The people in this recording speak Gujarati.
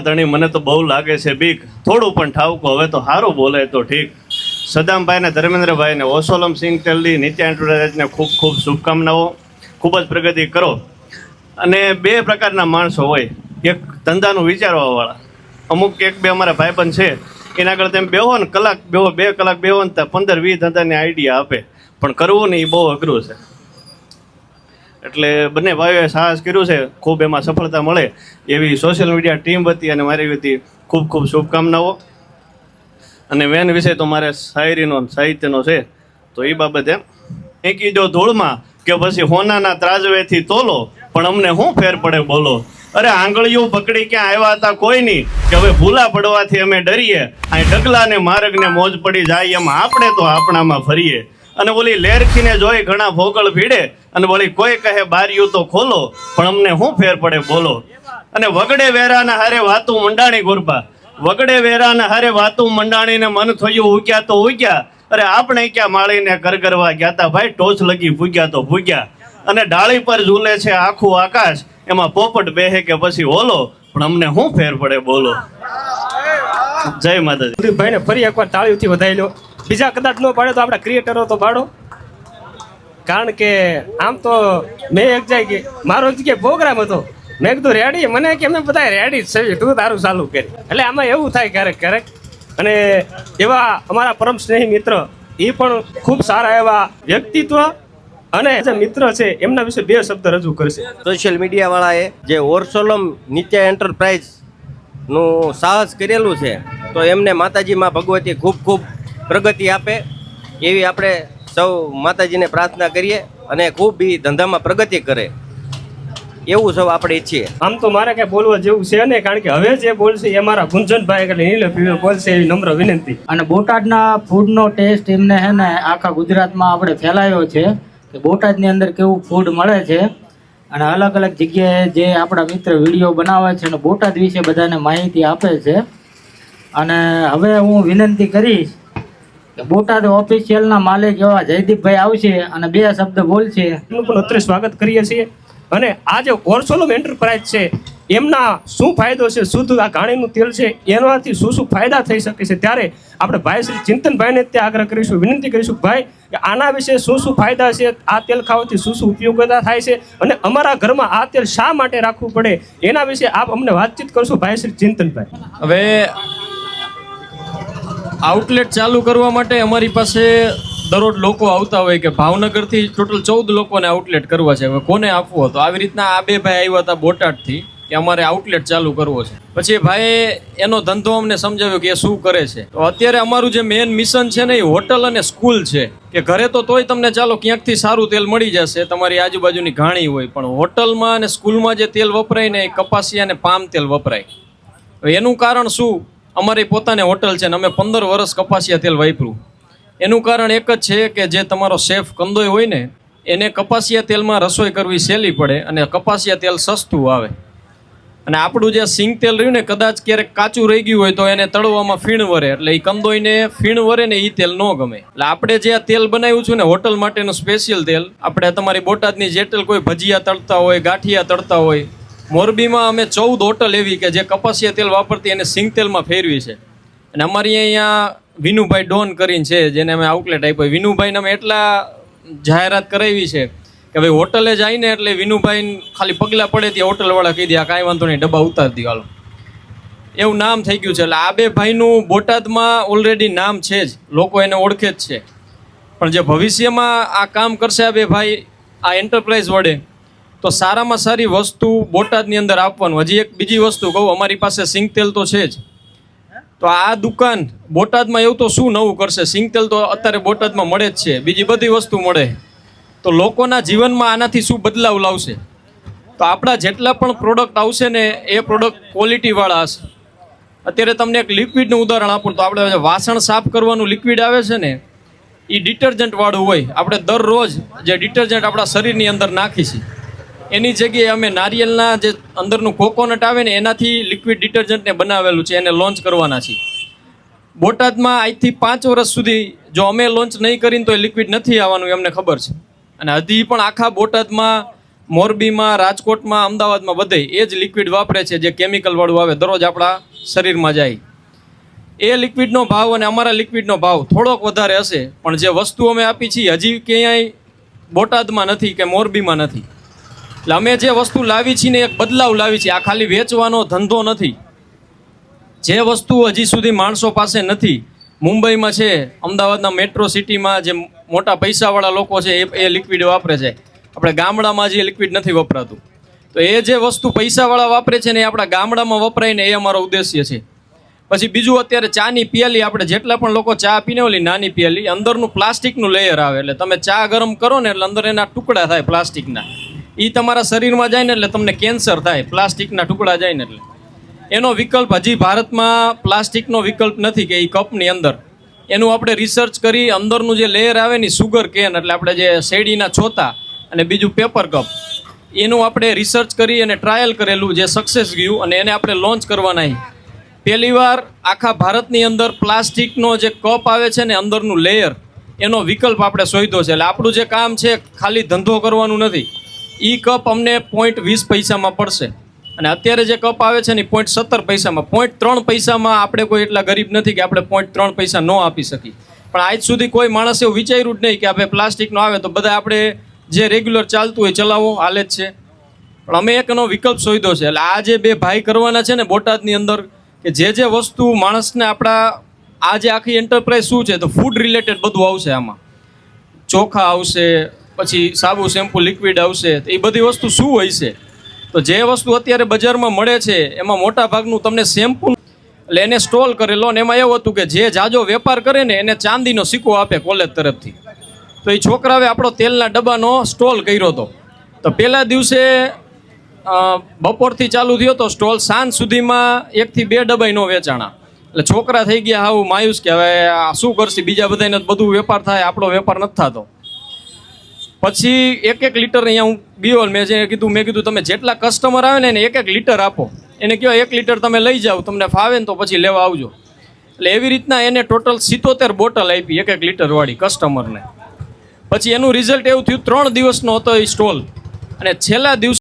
તણી મને તો બહુ લાગે છે બીક. થોડું પણ ઠાવકો, હવે તો સારું બોલે તો ઠીક. સદામભાઈ ને ધર્મેન્દ્રભાઈ ને ઓસોલમ સિંહ તેલડી નિત્યા એન્ટરપ્રાઇઝને ખૂબ ખૂબ શુભકામનાઓ. ખૂબ જ પ્રગતિ કરો. અને બે પ્રકારના માણસો હોય. એક ધંધાનું વિચારવાવાળા. અમુક એક બે અમારા ભાઈબંધ છે. એના આગળ તમે બેહો ને કલાક બેહો, બે કલાક બેહો ને પંદર વીસ ધંધાની આઈડિયા આપે. પણ કરવું ને એ બહુ અઘરું છે. એટલે બંને ભાઈઓએ સાહસ કર્યું છે, ખૂબ એમાં સફળતા મળે એવી સોશિયલ મીડિયા ટીમ વતી અને મારી વતી ખૂબ ખૂબ શુભકામનાઓ. અને વેન વિષય તો મારે શાયરીનો સાહિત્યનો છે, તો એ બાબતે ફેંકી દો ધૂળમાં કે પછી હોનાના ત્રાજવેથી તોલો, પણ અમને શું ફેર પડે બોલો? અરે આંગળીઓ પકડી ક્યાં આવ્યા હતા કોઈ નહીં કે હવે ભૂલા પડવાથી અમે ડરીએ આ ડગલા ને માર્ગ ને મોજ પડી જાય એમ આપણે તો આપણામાં ફરીએ. અને ઓલી લેરખીને જોઈ ઘણા ભોગળ ભીડે અને વળી કોઈ કહે બારીયું તો ખોલો, પણ અમને શું ફેર પડે બોલો. અને વગડે વેરાના હારે વાતું મંડાણી ગુરબા વગડે વેરાના હારે વાતું મંડાણીને મન થયું, ઉગ્યા તો ઉગ્યા. અરે આપણે ક્યાં માળીને કરગરવા ગયા તા ભાઈ? ટોચ લગી ભૂગ્યા તો ભૂગ્યા. અને ડાળી પર ઝૂલે છે આખું આકાશ. એમાં પોપટ બેહે કે પછી ઓલો પણ અમને શું ફેર પડે બોલો. જય માતાજી. ભાઈને ફરી એકવાર તાળીઓથી વધારી લો. બીજા કદાચ ન પાડે તો આપણા ક્રિએટરો તો પાડો. કારણ કે આમ તો મેં એક જાય કે મારો જગ્યાએ પ્રોગ્રામ હતો. મેં કીધું, રેડી. મને કે, અમે બધા રેડી છે તું તારું ચાલુ કરી. એટલે આમાં એવું થાય ક્યારેક ક્યારેક. અને એવા અમારા પરમ સ્નેહી મિત્ર, એ પણ ખૂબ સારા એવા વ્યક્તિત્વ અને જે મિત્ર છે, એમના વિશે બે શબ્દ રજૂ કરશે. સોશિયલ મીડિયાવાળાએ જે ઓરસોલમ નિત્યા એન્ટરપ્રાઇઝનું સાહસ કરેલું છે, તો એમને માતાજીમાં ભગવતી ખૂબ ખૂબ પ્રગતિ આપે. એવી આપણે સૌ માતાજીને પ્રાર્થના કરીએ અને ખૂબ બી ધંધામાં પ્રગતિ કરે. એવું સૌ આપણે ઈચ્છીએ. આમ તો મારે કઈ બોલવા જેવું છે નહીં કારણ કે હવે જે બોલશે એ મારા ગુંજનભાઈ એટલે નીલે પીળો બોલશે એવી નમ્ર વિનંતી. અને બોટાદના ફૂડનો ટેસ્ટ એમને હે ને આખા ગુજરાતમાં આપણે ફેલાયો છે કે બોટાદની અંદર કેવું ફૂડ મળે છે અને અલગ અલગ જગ્યાએ જે આપણા મિત્ર વીડિયો બનાવે છે અને બોટાદ વિશે બધાને માહિતી આપે છે. અને હવે હું વિનંતી કરીશ બોટાદ ઓફિશિયલના માલિક એવા જયદીપભાઈ આવશે અને બે શબ્દ બોલશે. એનું પણ અત્રે સ્વાગત કરીએ છીએ. અને આ જે ઓર્સોલમ એન્ટરપ્રાઇઝ છે એમના શું ફાયદો છે? શુદ્ધ આ ઘાણીનું તેલ છે એનાથી શું શું ફાયદા થઈ શકે છે? ત્યારે આપણે ભાઈ શ્રી ચિંતનભાઈને ત્યાં આગ્રહ કરીશું વિનંતી કરીશું ભાઈ કે આના વિશે શું શું ફાયદા છે? આ તેલ ખાવાથી શું શું ઉપયોગતા થાય છે? અને અમારા ઘરમાં આ તેલ શા માટે રાખવું પડે? એના વિશે આપ અમને વાતચીત કરશું ભાઈ શ્રી ચિંતનભાઈ. હવે આઉટલેટ ચાલુ કરવા માટે અમારી પાસે દરરોજ લોકો આવતા હોય કે ભાવનગરથી ટોટલ ચૌદ લોકોને આઉટલેટ કરવા છે. હવે કોને આપવો હતો આવી રીતના આ બે ભાઈ આવ્યા હતા બોટાદથી કે અમારે આઉટલેટ ચાલુ કરવો છે. પછી એ ભાઈએ એનો ધંધો અમને સમજાવ્યો કે એ શું કરે છે. તો અત્યારે અમારું જે મેઇન મિશન છે ને એ હોટલ અને સ્કૂલ છે. કે ઘરે તો તોય તમને ચાલો ક્યાંકથી સારું તેલ મળી જશે, તમારી આજુબાજુની ઘાણી હોય, પણ હોટલમાં અને સ્કૂલમાં જે તેલ વપરાય ને એ કપાસિયા અને પામ તેલ વપરાય. એનું કારણ શું? અમારી પોતાની હોટલ છે ને અમે પંદર વર્ષ કપાસિયા તેલ વાપર્યું એનું કારણ એક જ છે કે જે તમારો શેફ કંદોય હોય ને, એને કપાસિયા તેલમાં રસોઈ કરવી સહેલી પડે અને કપાસિયા તેલ સસ્તું આવે. અને આપણું જે સિંગ તેલ રહ્યું ને, કદાચ ક્યારેક કાચું રહી ગયું હોય તો એને તળવામાં ફીણ વરે. એટલે એ કંદોઈને ફીણ વરે ને એ તેલ ન ગમે. એટલે આપણે જે આ તેલ બનાવ્યું છે ને, હોટલ માટેનું સ્પેશિયલ તેલ, આપણે તમારી બોટાદની જેટલ કોઈ ભજીયા તળતા હોય, ગાંઠિયા તળતા હોય મોરબીમાં અમે ચૌદ હોટલ એવી કે જે કપાસિયા તેલ વાપરતી એને સિંગ તેલમાં ફેરવી છે. અને અમારી અહીંયા વિનુભાઈ ડોન કરીને છે, જેને અમે આઉટલેટ આપ્યો. વિનુભાઈને અમે એટલા જાહેરાત કરાવી છે કે ભાઈ હોટલે જાય ને એટલે વિનુભાઈ ખાલી પગલાં પડે ત્યાં હોટલવાળા કહી દે કાંઈ વાંધો નહીં, ડબ્બા ઉતારી દી, હાલો. એવું નામ થઈ ગયું છે. એટલે આ બે ભાઈનું બોટાદમાં ઓલરેડી નામ છે જ. લોકો એને ઓળખે જ છે. પણ જે ભવિષ્યમાં આ કામ કરશે આ બે ભાઈ, આ એન્ટરપ્રાઇઝ વડે તો સારામાં સારી વસ્તુ બોટાદની અંદર આપવાનું. હજી એક બીજી વસ્તુ કહું, અમારી પાસે સિંગ તેલ તો છે જ. તો આ દુકાન બોટાદમાં એવું તો શું નવું કરશે? સિંગ તેલ તો અત્યારે બોટાદમાં મળે જ છે. બીજી બધી વસ્તુ મળે. તો લોકોના જીવનમાં આનાથી શું બદલાવ લાવશે? તો આપણા જેટલા પણ પ્રોડક્ટ આવશે ને, એ પ્રોડક્ટ ક્વોલિટીવાળા હશે. અત્યારે તમને એક લિક્વિડનું ઉદાહરણ આપું તો આપણે વાસણ સાફ કરવાનું લિક્વિડ આવે છે ને એ ડિટર્જન્ટવાળું હોય. આપણે દરરોજ જે ડિટર્જન્ટ આપણા શરીરની અંદર નાખીશું. એની જગ્યાએ અમે નારિયેલના જે અંદરનું કોકોનટ આવે ને, એનાથી લિક્વિડ ડિટર્જન્ટને બનાવેલું છે, એને લોન્ચ કરવાના છીએ. બોટાદમાં આજથી પાંચ વર્ષ સુધી જો અમે લોન્ચ નહીં કરીને તો એ લિક્વિડ નથી આવવાનું એમને ખબર છે. અને હજી પણ આખા બોટાદમાં, મોરબીમાં, રાજકોટમાં, અમદાવાદમાં બધે એ જ લિક્વિડ વાપરે છે, જે કેમિકલવાળું આવે, દરરોજ આપણા શરીરમાં જાય. એ લિક્વિડનો ભાવ અને અમારા લિક્વિડનો ભાવ થોડોક વધારે હશે, પણ જે વસ્તુ અમે આપી છીએ, હજી ક્યાંય બોટાદમાં નથી કે મોરબીમાં નથી. એટલે અમે જે વસ્તુ લાવી છીએ ને એક બદલાવ લાવી છીએ. આ ખાલી વેચવાનો ધંધો નથી. જે વસ્તુ હજી સુધી માણસો પાસે નથી. મુંબઈમાં છે, અમદાવાદના મેટ્રો સિટીમાં જે મોટા પૈસાવાળા લોકો છે, એ એ લિક્વિડ વાપરે છે. આપણે ગામડામાં જે લિક્વિડ નથી વપરાતું. તો એ જે વસ્તુ પૈસાવાળા વાપરે છે ને એ આપણા ગામડામાં વપરાય ને એ અમારો ઉદ્દેશ્ય છે. પછી બીજું અત્યારે ચાની પિયાલી આપણે જેટલા પણ લોકો ચા પીને ઓલી નાની પિયાલી, અંદરનું પ્લાસ્ટિકનું લેયર આવે. એટલે તમે ચા ગરમ કરો ને એટલે અંદર એના ટુકડા થાય પ્લાસ્ટિકના. એ તમારા શરીરમાં જાય ને એટલે તમને કેન્સર થાય, પ્લાસ્ટિકના ટુકડા જાય ને એટલે. એનો વિકલ્પ હજી ભારતમાં પ્લાસ્ટિકનો વિકલ્પ નથી કે એ કપની અંદર. એનું આપણે રિસર્ચ કરી, અંદરનું જે લેયર આવે ને સુગર કેન એટલે આપણે જે શેરડીના છોતા અને બીજું પેપર કપ એનું આપણે રિસર્ચ કરી અને ટ્રાયલ કરેલું જે સક્સેસ ગયું અને એને આપણે લોન્ચ કરવાના પહેલીવાર પહેલી વાર આખા ભારતની અંદર પ્લાસ્ટિકનો જે કપ આવે છે ને અંદરનું લેયર એનો વિકલ્પ આપણે શોધ્યો છે. એટલે આપણું જે કામ છે, ખાલી ધંધો કરવાનું નથી. એ કપ અમને પોઈન્ટ વીસ પૈસામાં પડશે. અને અત્યારે જે કપ આવે છે ને પોઈન્ટ સત્તર પૈસામાં. પોઈન્ટ ત્રણ પૈસામાં આપણે કોઈ એટલા ગરીબ નથી કે આપણે પોઈન્ટ ત્રણ પૈસા ન આપી શકીએ. પણ આજ સુધી કોઈ માણસ એવું વિચાર્યું જ નહીં કે આપણે પ્લાસ્ટિકનો આવે તો બધા આપણે જે રેગ્યુલર ચાલતું હોય ચલાવો, હાલે જ છે. પણ અમે એકનો વિકલ્પ શોધ્યો છે. એટલે આ જે બે ભાઈ કરવાના છે ને બોટાદની અંદર કે જે જે વસ્તુ માણસને આપણા આ જે આખી એન્ટરપ્રાઇઝ શું છે તો ફૂડ રિલેટેડ બધું આવશે આમાં. ચોખા આવશે પછી સાબુ, શેમ્પુ લિક્વિડ આવશે એ બધી વસ્તુ શું હોય છે? તો જે વસ્તુ અત્યારે બજારમાં મળે છે, એમાં મોટા ભાગનું તમને શેમ્પુ એટલે એને સ્ટોલ કરેલો ને એમાં એવું હતું કે જે જાજો વેપાર કરે ને એને ચાંદીનો સિક્કો આપે કોલેજ તરફથી. તો એ છોકરાએ આપણો તેલના ડબ્બાનો સ્ટોલ કર્યો હતો. તો પહેલા દિવસે બપોરથી ચાલુ થયો તો સ્ટોલ સાંજ સુધીમાં એકથી બે ડબ્બાઈનો વેચાણા. એટલે છોકરા થઈ ગયા આવું માયુસ કે હવે શું કરશે? બીજા બધાને બધું વેપાર થાય, આપણો વેપાર નથી થતો. પછી એક એક લીટર અહીંયા હું બિયોલ મેં જે કીધું, મેં કીધું તમે જેટલા કસ્ટમર આવે ને એને એક એક લીટર આપો. એને કહો એક લીટર તમે લઈ જાઓ, તમને ફાવે ને તો પછી લેવા આવજો. એટલે એવી રીતના એને ટોટલ સિત્તોતેર બોટલ આપી એક એક લીટરવાળી કસ્ટમરને પછી એનું રિઝલ્ટ એવું થયું, ત્રણ દિવસનો હતો એ સ્ટોલ અને છેલ્લા દિવસે